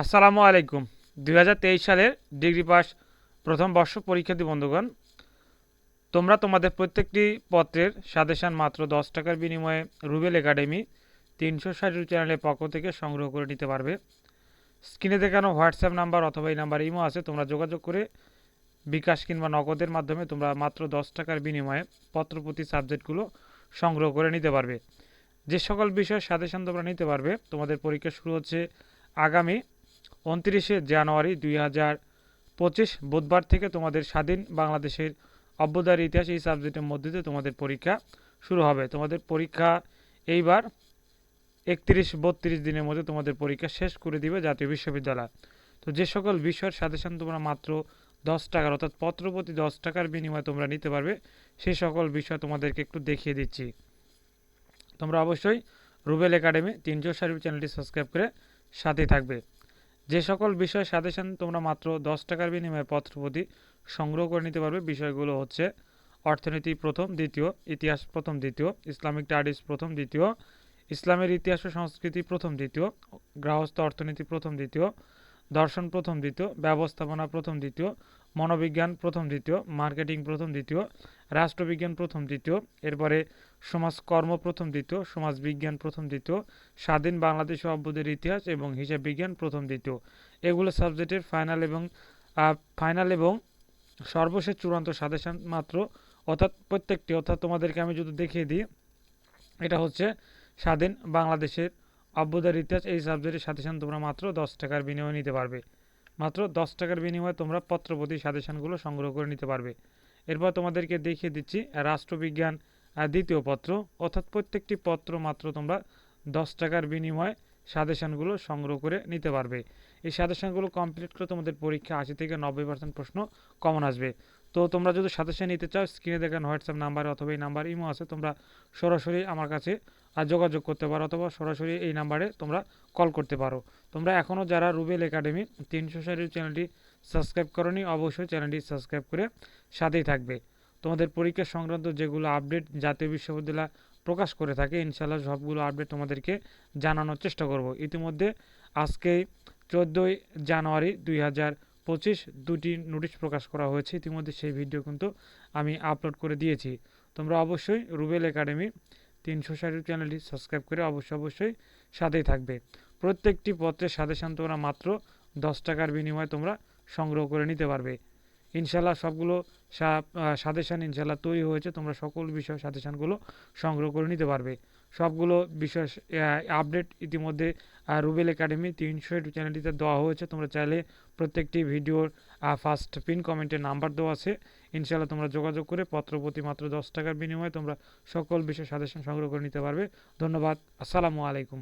আসসালামু আলাইকুম। দুই হাজার তেইশ সালের ডিগ্রি পাস প্রথম বর্ষ পরীক্ষার্থী বন্ধুগণ, তোমরা তোমাদের প্রত্যেকটি পত্রের সাদেশান মাত্র দশ টাকার বিনিময়ে রুবেল একাডেমি তিনশো ষাট চ্যানেলের পক্ষ থেকে সংগ্রহ করে নিতে পারবে। স্ক্রিনে দেখানো হোয়াটসঅ্যাপ নাম্বার অথবা এই নাম্বার ইমো আছে, তোমরা যোগাযোগ করে বিকাশ কিংবা নগদের মাধ্যমে তোমরা মাত্র দশ টাকার বিনিময়ে পত্রপ্রতি সাবজেক্টগুলো সংগ্রহ করে নিতে পারবে। যে সকল বিষয়ে সাদেশান তোমরা নিতে পারবে, তোমাদের পরীক্ষা শুরু হচ্ছে আগামী উনত্রিশে জানুয়ারি দুই হাজার পঁচিশ বুধবার থেকে তোমাদের স্বাধীন বাংলাদেশের অভ্যুদয়ের ইতিহাস এই সাবজেক্টের মধ্যে দিয়ে তোমাদের পরীক্ষা শুরু হবে। তোমাদের পরীক্ষা এইবার একত্রিশ বত্রিশ দিনের মধ্যে তোমাদের পরীক্ষা শেষ করে দিবে জাতীয় বিশ্ববিদ্যালয়। তো যে সকল বিষয়ের সাজেশন তোমরা মাত্র দশ টাকার অর্থাৎ পত্রপ্রতি দশ টাকার বিনিময়ে তোমরা নিতে পারবে, সেই সকল বিষয় তোমাদেরকে একটু দেখিয়ে দিচ্ছি। তোমরা অবশ্যই রুবেল একাডেমি তিনশো সার্ভিস চ্যানেলটি সাবস্ক্রাইব করে সাথে থাকবে। যে সকল বিষয় সাজেশন তোমরা মাত্র দশ টাকার বিনিময়ে পত্রপতি সংগ্রহ করে নিতে পারবে, বিষয়গুলো হচ্ছে অর্থনীতি প্রথম, দ্বিতীয়, ইতিহাস প্রথম, দ্বিতীয়, ইসলামিক স্টাডিজ প্রথম, দ্বিতীয়, ইসলামের ইতিহাস ও সংস্কৃতি প্রথম, দ্বিতীয় গৃহস্থ অর্থনীতি প্রথম, দ্বিতীয় দর্শন প্রথম দ্বিতীয়, ব্যবস্থাপনা প্রথম দ্বিতীয়, মনোবিজ্ঞান প্রথম দ্বিতীয়, মার্কেটিং প্রথম দ্বিতীয়, রাষ্ট্রবিজ্ঞান প্রথম দ্বিতীয়, এরপরে সমাজকর্ম প্রথম দ্বিতীয় সমাজ বিজ্ঞান প্রথম দ্বিতীয়, স্বাধীন বাংলাদেশ অভ্যুদের ইতিহাস এবং হিসাব বিজ্ঞান প্রথম দ্বিতীয়। এগুলো সাবজেক্টের ফাইনাল এবং ফাইনাল এবং সর্বশেষ চূড়ান্ত সাজেশন মাত্র। অর্থাৎ প্রত্যেকটি, অর্থাৎ তোমাদেরকে আমি যদি দেখিয়ে দিই, এটা হচ্ছে স্বাধীন বাংলাদেশের অভ্যুদয়ের ইতিহাস এই সাবজেক্টের সাজেশন তোমরা মাত্র দশ টাকার বিনিময়ে নিতে পারবে। মাত্র দশ টাকার বিনিময়ে তোমরা পত্রপতি সাজেশনগুলো সংগ্রহ করে নিতে পারবে। এরপর তোমাদেরকে দেখিয়ে দিচ্ছি রাষ্ট্রবিজ্ঞান দ্বিতীয় পত্র। অর্থাৎ প্রত্যেকটি পত্র মাত্র তোমরা দশ টাকার বিনিময়ে সাজেশনগুলো সংগ্রহ করে নিতে পারবে। এই সাজেশনগুলো কমপ্লিট করে তোমাদের পরীক্ষা আশি থেকে নব্বই পার্সেন্ট প্রশ্ন কমন আসবে। তো তোমরা যদি সাজেশন নিতে চাও স্ক্রিনে দেখেন হোয়াটসঅ্যাপ নাম্বার অথবা এই নাম্বার ইমো আছে, তোমরা সরাসরি আমার কাছে যোগাযোগ করতে পারো অথবা সরাসরি এই নাম্বারে তোমরা কল করতে পারো। তোমরা এখনও যারা রুবেল একাডেমি তিনশো ষাটের চ্যানেলটি সাবস্ক্রাইব করনি, অবশ্যই চ্যানেলটি সাবস্ক্রাইব করে সাথেই থাকবে। তোমাদের পরীক্ষা সংক্রান্ত যেগুলো আপডেট জাতীয় বিশ্ববিদ্যালয় প্রকাশ করে থাকে ইনশাল্লাহ সবগুলো আপডেট তোমাদেরকে জানানোর চেষ্টা করব। ইতিমধ্যে আজকে চোদ্দোই জানুয়ারি দুই হাজার পঁচিশ দুটি নোটিশ প্রকাশ করা হয়েছে। ইতিমধ্যে সেই ভিডিও কিন্তু আমি আপলোড করে দিয়েছি। তোমরা অবশ্যই রুবেল একাডেমি তিনশো ষাটের চ্যানেলটি সাবস্ক্রাইব করে অবশ্যই অবশ্যই সাথেই থাকবে। প্রত্যেকটি পত্রের সাজেশান তোমরা মাত্র দশ টাকার বিনিময়ে তোমরা সংগ্রহ করে নিতে পারবে। ইনশাল্লাহ সবগুলো সাদেশান ইনশাল্লাহ তৈরি হয়েছে। তোমরা সকল বিষয় সাদেশানগুলো সংগ্রহ করে নিতে পারবে। সবগুলো বিষয় আপডেট ইতিমধ্যে রুবেল একাডেমি তিনশো একটু চ্যানেলটিতে দেওয়া হয়েছে। তোমরা চাইলে প্রত্যেকটি ভিডিওর ফার্স্ট পিন কমেন্টের নাম্বার দেওয়া আছে। ইনশাল্লাহ তোমরা যোগাযোগ করে পত্রপ্রতি মাত্র দশ টাকার বিনিময়ে তোমরা সকল বিষয় সাজেশন সংগ্রহ করে নিতে পারবে। ধন্যবাদ। আসসালামু আলাইকুম।